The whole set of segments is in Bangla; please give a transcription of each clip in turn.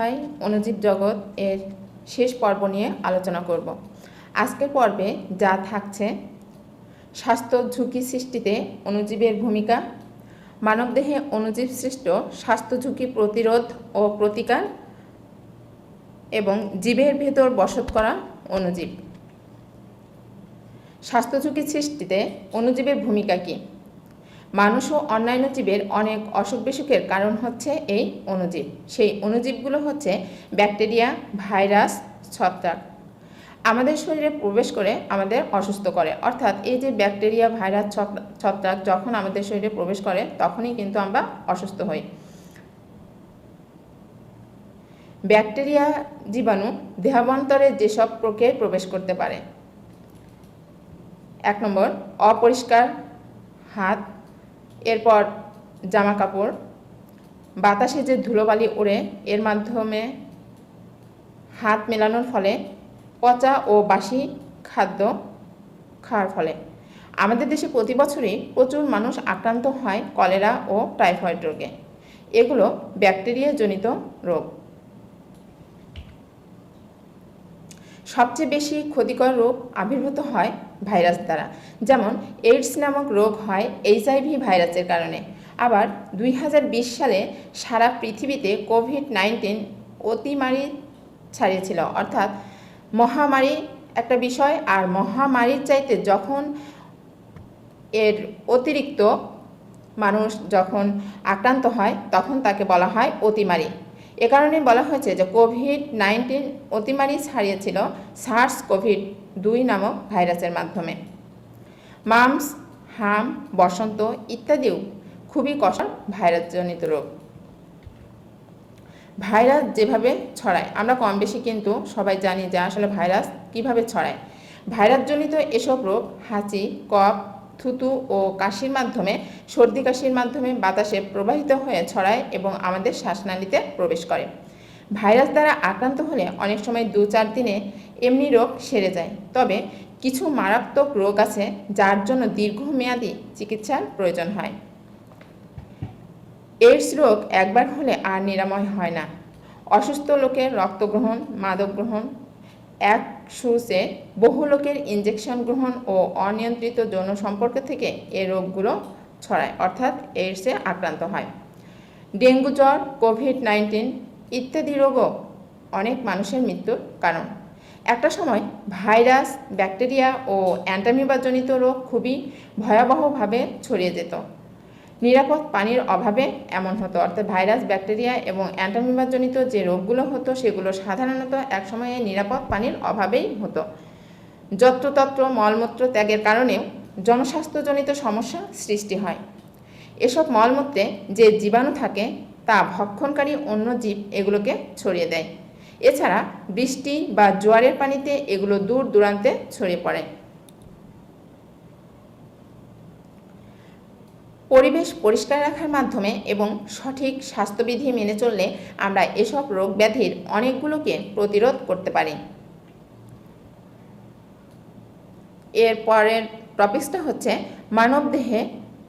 অধ্যায় অণুজীব জগৎ এর শেষ পর্ব নিয়ে আলোচনা করব। আজকের পর্বে যা থাকছে, স্বাস্থ্য ঝুঁকি সৃষ্টিতে অণুজীবের ভূমিকা, মানবদেহে অণুজীব সৃষ্ট স্বাস্থ্য ঝুঁকি প্রতিরোধ ও প্রতিকার এবং জীবের ভেতর বসত করা অণুজীব। স্বাস্থ্য ঝুঁকি সৃষ্টিতে অণুজীবের ভূমিকা কী? মানুষ ও অন্যান্য জীবের অনেক অসুখ বিসুখের কারণ হচ্ছে এই অণুজীব। সেই অণুজীবগুলো হচ্ছে ব্যাকটেরিয়া, ভাইরাস, ছত্রাক। আমাদের শরীরে প্রবেশ করে আমাদের অসুস্থ করে। অর্থাৎ এই যে ব্যাকটেরিয়া, ভাইরাস ছত্রাক যখন আমাদের শরীরে প্রবেশ করে, তখনই কিন্তু আমরা অসুস্থ হই। ব্যাকটেরিয়া জীবাণু দেহাবন্তরে যেসব প্রক্রিয়ায় প্রবেশ করতে পারে। এক নম্বর, অপরিষ্কার হাত এরপর জামা কাপড়। বাতাসে যে ধুলোবালি ওড়ে, এর মাধ্যমে হাত মেলানোর ফলে পচা ও বাসি খাদ্য খাওয়ার ফলে। আমাদের দেশে প্রতি বছরই প্রচুর মানুষ আক্রান্ত হয় কলেরা ও টাইফয়েড রোগে। এগুলো ব্যাকটেরিয়াজনিত রোগ। সবচেয়ে বেশি ক্ষতিকর রোগ আবির্ভূত হয় ভাইরাস দ্বারা। যেমন এইডস নামক রোগ হয় এইচআইভি ভাইরাসের কারণে। আবার, দুই হাজার বিশ সালে সারা পৃথিবীতে কোভিড নাইন্টিন অতিমারি ছাড়িয়েছিল। অর্থাৎ, মহামারী একটা বিষয়, আর মহামারীর চাইতে যখন এর অতিরিক্ত মানুষ যখন আক্রান্ত হয়, তখন তাকে বলা হয় অতিমারি। এ কারণে বলা হয়েছে যে কোভিড নাইন্টিন অতিমারি ছাড়িয়েছিল সার্স কোভিড দুই নামক ভাইরাসের মাধ্যমে। মামস, হাম, বসন্ত ইত্যাদিও খুবই কষ্ট ভাইরাসজনিত রোগ। ভাইরাস যেভাবে ছড়ায়, আমরা কম বেশি কিন্তু সবাই জানি যে আসলে ভাইরাস কীভাবে ছড়ায়। ভাইরাসজনিত এসব রোগ, হাঁচি, কফ থুতু ও কাশির মাধ্যমে, সর্দি কাশির মাধ্যমে বাতাসে প্রবাহিত হয়ে ছড়ায় এবং আমাদের শ্বাসনালীতে প্রবেশ করে। ভাইরাস দ্বারা আক্রান্ত হলে অনেক সময় দু চার দিনে এমনি রোগ সেরে যায়। তবে কিছু মারাত্মক রোগ আছে যার জন্য দীর্ঘমেয়াদী চিকিৎসার প্রয়োজন হয়। এইডস রোগ একবার হলে আর নিরাময় হয় না। অসুস্থ লোকের রক্ত গ্রহণ মাদক গ্রহণ এক সুসে বহু লোকের ইঞ্জেকশন গ্রহণ ও অনিয়ন্ত্রিত যৌন সম্পর্ক থেকে এ রোগগুলো ছড়ায়, অর্থাৎ এইডসে আক্রান্ত হয়। ডেঙ্গু জ্বর কোভিড নাইন্টিন ইত্যাদি রোগও অনেক মানুষের মৃত্যুর কারণ। একটা সময় ভাইরাস, ব্যাকটেরিয়া ও অ্যান্টামিবাজনিত রোগ খুবই ভয়াবহভাবে ছড়িয়ে যেত। নিরাপদ পানির অভাবে এমন হতো। অর্থাৎ ভাইরাস, ব্যাকটেরিয়া এবং অ্যান্টামিবাজনিত যে রোগগুলো হতো, সেগুলো সাধারণত একসময়ে নিরাপদ পানির অভাবেই হতো। যত্রতত্র মলমূত্র ত্যাগের কারণেও জনস্বাস্থ্যজনিত সমস্যা সৃষ্টি হয়। এসব মলমূত্রে যে জীবাণু থাকে, তা ভক্ষণকারী অন্য জীব এগুলোকে ছড়িয়ে দেয়। এছাড়া বৃষ্টি বা জোয়ারের পানিতে এগুলো দূর দূরান্তে ছড়িয়ে পড়ে। পরিবেশ পরিষ্কার রাখার মাধ্যমে এবং সঠিক স্বাস্থ্যবিধি মেনে চললে আমরা এসব রোগ ব্যাধির অনেকগুলোকে প্রতিরোধ করতে পারি। এর পরের টপিক্সটা হচ্ছে মানবদেহে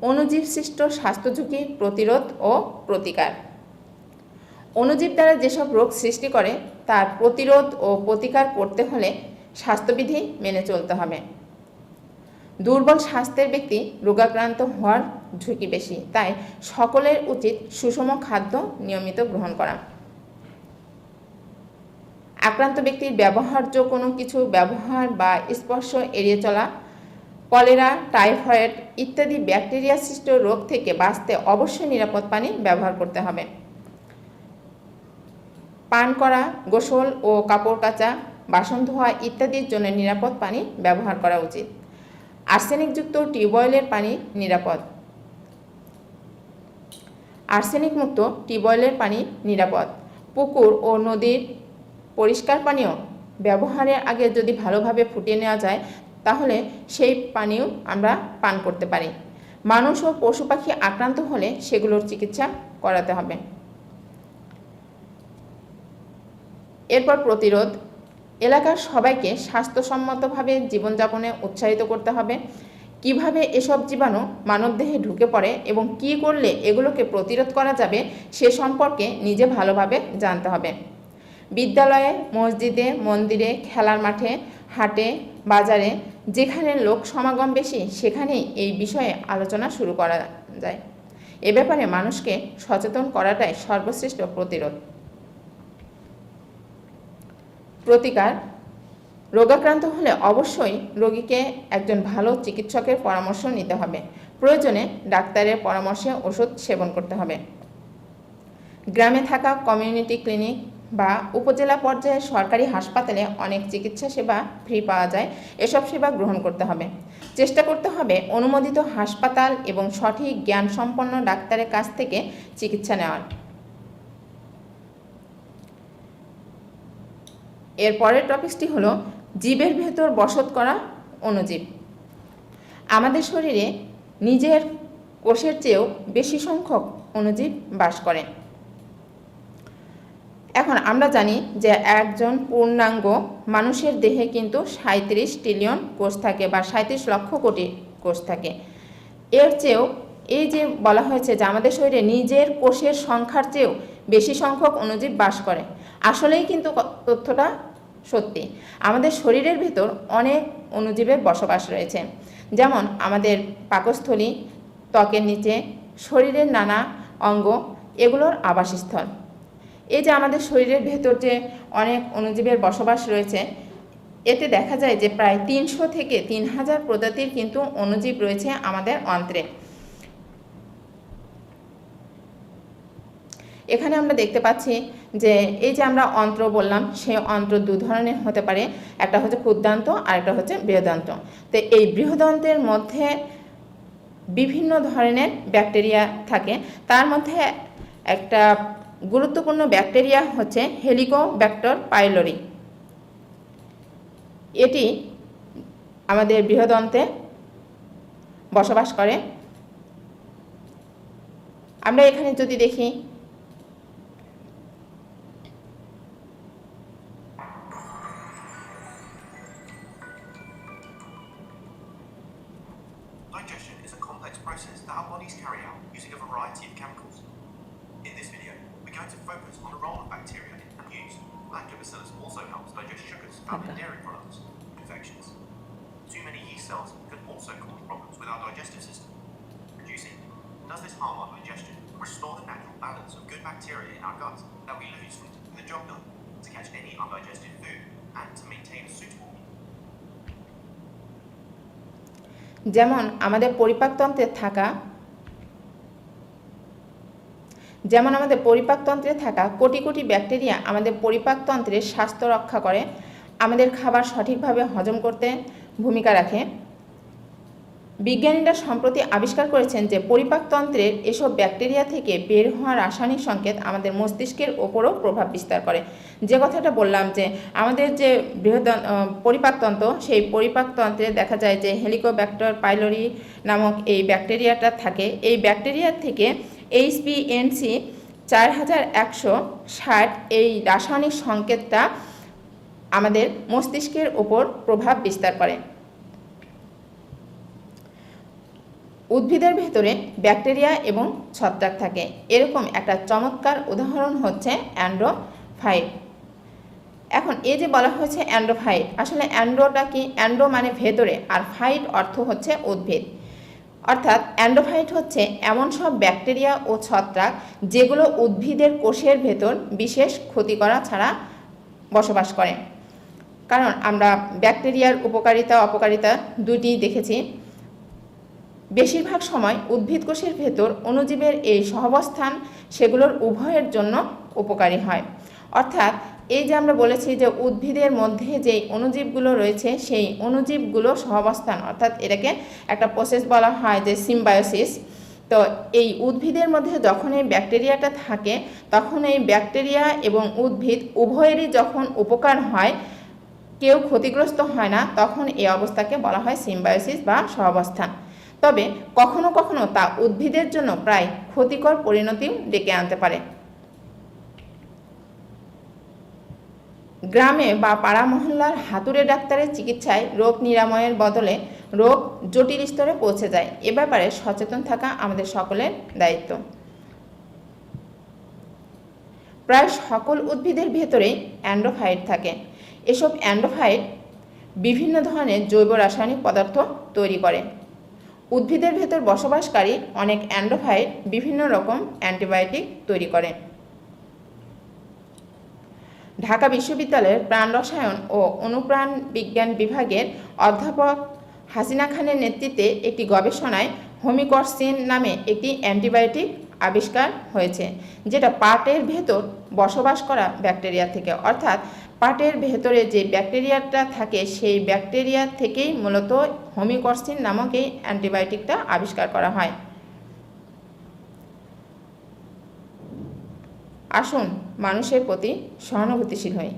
অণুজীব সৃষ্ট স্বাস্থ্য ঝুঁকির প্রতিরোধ ও প্রতিকার। অণুজীব দ্বারা যেসব রোগ সৃষ্টি করে, তার প্রতিরোধ ও প্রতিকার করতে হলে স্বাস্থ্যবিধি মেনে চলতে হবে। দুর্বল স্বাস্থ্যের ব্যক্তি রোগাক্রান্ত হওয়ার ঝুঁকি বেশি। তাই সকলের উচিত সুষম খাদ্য নিয়মিত গ্রহণ করা। আক্রান্ত ব্যক্তির ব্যবহার্য কোনো কিছু ব্যবহার বা স্পর্শ এড়িয়ে চলা, কলেরা, টাইফয়েড ইত্যাদি ব্যাকটেরিয়া সৃষ্ট রোগ থেকে বাঁচতে অবশ্যই নিরাপদ পানি ব্যবহার করতে হবে। পান করা, গোসল ও কাপড় কাচা, বাসন ধোয়া ইত্যাদির জন্য নিরাপদ পানি ব্যবহার করা উচিত। আর্সেনিকযুক্ত টিউবওয়েলের পানি নিরাপদ। আর্সেনিক মুক্ত টিউবওয়েলের পানি নিরাপদ। পুকুর ও নদীর পরিষ্কার পানীয় ব্যবহারের আগে যদি ভালোভাবে ফুটিয়ে নেওয়া যায়, তাহলে সেই পানিও আমরা পান করতে পারি। মানুষ ও পশু পাখি আক্রান্ত হলে সেগুলোর চিকিৎসা করাতে হবে। এরপর প্রতিরোধ। এলাকার সবাইকে স্বাস্থ্যসম্মতভাবে জীবনযাপনে উৎসাহিত করতে হবে। কীভাবে এসব জীবাণু মানবদেহে ঢুকে পড়ে এবং কি করলে এগুলোকে প্রতিরোধ করা যাবে সে সম্পর্কে নিজে ভালোভাবে জানতে হবে। বিদ্যালয়ে, মসজিদে, মন্দিরে, খেলার মাঠে, হাটে, বাজারে, যেখানে লোক সমাগম বেশি, সেখানেই এই বিষয়ে আলোচনা শুরু করা যায়। এ ব্যাপারে মানুষকে সচেতন করাটাই সর্বশ্রেষ্ঠ প্রতিরোধ। প্রতিকার রোগাক্রান্ত হলে অবশ্যই রোগীকে একজন ভালো চিকিৎসকের পরামর্শ নিতে হবে। প্রয়োজনে ডাক্তারের পরামর্শে ওষুধ সেবন করতে হবে। গ্রামে থাকা কমিউনিটি ক্লিনিক বা উপজেলা পর্যায়ে সরকারি হাসপাতালে অনেক চিকিৎসা সেবা ফ্রি পাওয়া যায়। এসব সেবা গ্রহণ করতে হবে। চেষ্টা করতে হবে অনুমোদিত হাসপাতাল এবং সঠিক জ্ঞান সম্পন্ন ডাক্তারের কাছ থেকে চিকিৎসা নেওয়ার। এর পরের টপিকসটি হলো জীবের ভেতর বসত করা অণুজীব। আমাদের শরীরে নিজের কোষের চেয়েও বেশি সংখ্যক অণুজীব বাস করে। এখন আমরা জানি যে একজন পূর্ণাঙ্গ মানুষের দেহে কিন্তু সাঁত্রিশ ট্রিলিয়ন কোষ থাকে বা সাঁত্রিশ লক্ষ কোটি কোষ থাকে। এর চেয়েও এই যে বলা হয়েছে যে আমাদের শরীরে নিজের কোষের সংখ্যার চেয়েও বেশি সংখ্যক অণুজীব বাস করে, আসলেই কিন্তু তথ্যটা সত্যি, আমাদের শরীরের ভেতর অনেক অণুজীবের বসবাস রয়েছে। যেমন আমাদের পাকস্থলী, ত্বকের নিচে, শরীরের নানা অঙ্গ, এগুলোর আবাসস্থল। এই যে আমাদের শরীরের ভেতর যে অনেক অণুজীবের বসবাস রয়েছে, এতে দেখা যায় যে প্রায় তিনশো থেকে তিন হাজার প্রজাতির কিন্তু অণুজীব রয়েছে আমাদের অন্ত্রে। এখানে আমরা দেখতে পাচ্ছি যে এই যে আমরা অন্ত্র বললাম, সেই অন্ত্র দু ধরনের হতে পারে। একটা হচ্ছে ক্ষুদ্রান্ত আর একটা হচ্ছে বৃহদান্ত। তো এই বৃহদন্তের মধ্যে বিভিন্ন ধরনের ব্যাকটেরিয়া থাকে। তার মধ্যে একটা গুরুত্বপূর্ণ ব্যাকটেরিয়া হচ্ছে হেলিকোব্যাক্টর পাইলোরি। এটি আমাদের বৃহদন্তে বসবাস করে। আমরা এখানে যদি দেখি variety of chemicals. In this video, we're going to focus on the role of bacteria in food use. Lactobacillus also helps digest sugars found in Okay. dairy products. Infections. Too many yeast cells can also cause problems with our digestive system. Reducing. Does this harm our digestion? Restore the natural balance of good bacteria in our gut that we lose from the job done to catch any undigested food and to maintain a suitable যেমন আমাদের পরিপাকতন্ত্রে থাকা যেমন আমাদের পরিপাকতন্ত্রে থাকা কোটি কোটি ব্যাকটেরিয়া আমাদের পরিপাকতন্ত্রের স্বাস্থ্য রক্ষা করে, আমাদের খাবার সঠিকভাবে হজম করতে ভূমিকা রাখে। বিজ্ঞানীরা সম্প্রতি আবিষ্কার করেছেন যে পরিপাকতন্ত্রের এসব ব্যাকটেরিয়া থেকে বের হওয়া রাসায়নিক সংকেত আমাদের মস্তিষ্কের ওপরও প্রভাব বিস্তার করে। যে কথাটা বললাম যে আমাদের যে বৃহৎ পরিপাকতন্ত্র, সেই পরিপাকতন্ত্রে দেখা যায় যে হেলিকোব্যাক্টর পাইলোরি নামক এই ব্যাকটেরিয়াটা থাকে। এই ব্যাকটেরিয়া থেকে এইচপিএনসি চার হাজার একশো ষাট এই রাসায়নিক সংকেতটা আমাদের মস্তিষ্কের ওপর প্রভাব বিস্তার করে। উদ্ভিদের ভেতরে ব্যাকটেরিয়া এবং ছত্রাক থাকে। এরকম একটা চমৎকার উদাহরণ হচ্ছে অ্যান্ড্রোফাইট। এখন এই যে বলা হয়েছে অ্যান্ড্রোফাইট, আসলে অ্যান্ড্রোটা কি? অ্যান্ড্রো মানে ভেতরে, আর ফাইট অর্থ হচ্ছে উদ্ভিদ। অর্থাৎ অ্যান্ড্রোফাইট হচ্ছে এমন সব ব্যাকটেরিয়া ও ছত্রাক যেগুলো উদ্ভিদের কোষের ভেতর বিশেষ ক্ষতি করা ছাড়া বসবাস করে। কারণ আমরা ব্যাকটেরিয়ার উপকারিতা, অপকারিতা দুটি দেখেছি। বেশিরভাগ সময় উদ্ভিদ কোষের ভেতর অণুজীবের এই সহবস্থান সেগুলোর উভয়ের জন্য উপকারী হয়। অর্থাৎ এই যে আমরা বলেছি যে উদ্ভিদের মধ্যে যেই অণুজীবগুলো রয়েছে, সেই অণুজীবগুলো সহাবস্থান, অর্থাৎ এটাকে একটা প্রসেস বলা হয় যে সিম্বায়োসিস তো এই উদ্ভিদের মধ্যে যখন এই ব্যাকটেরিয়াটা থাকে, তখন এই ব্যাকটেরিয়া এবং উদ্ভিদ উভয়েরই যখন উপকার হয়, কেউ ক্ষতিগ্রস্ত হয় না, তখন এই অবস্থাকে বলা হয় সিম্বায়োসিস বা সহাবস্থান। তবে কখনো কখনো তা উদ্ভিদের জন্য প্রায় ক্ষতিকর পরিণতিও ডেকে আনতে পারে। গ্রামে বা পাড়া মহল্লার হাতুড়ে ডাক্তারের চিকিৎসায় রোগ নিরাময়ের বদলে রোগ জটিল স্তরে পৌঁছে যায়। এ ব্যাপারে সচেতন থাকা আমাদের সকলের দায়িত্ব। প্রায় সকল উদ্ভিদের ভেতরেই অ্যান্ড্রোফাইট থাকে। এসব অ্যান্ড্রোফাইট বিভিন্ন ধরনের জৈব রাসায়নিক পদার্থ তৈরি করে। উদ্ভিদের ভেতর বসবাসকারী অনেক অ্যান্ড্রোফাইট বিভিন্ন রকম অ্যান্টিবায়োটিক তৈরি করে। ঢাকা বিশ্ববিদ্যালয়ের প্রাণ রসায়ন ও অনুপ্রাণ বিজ্ঞান বিভাগের অধ্যাপক হাসিনা খানের নেতৃত্বে একটি গবেষণায় হোমিকরসিন নামে একটি অ্যান্টিবায়োটিক আবিষ্কার হয়েছে, যেটা পাটের ভেতর বসবাস করা ব্যাকটেরিয়া থেকে। অর্থাৎ পাটের ভেতরে যে ব্যাকটেরিয়াটা থাকে, সেই ব্যাকটেরিয়া থেকেই মূলত হোমিকরসিন নামক এই অ্যান্টিবায়োটিকটা আবিষ্কার করা হয়। আসুন মানুষের প্রতি সহানুভূতিশীল হই।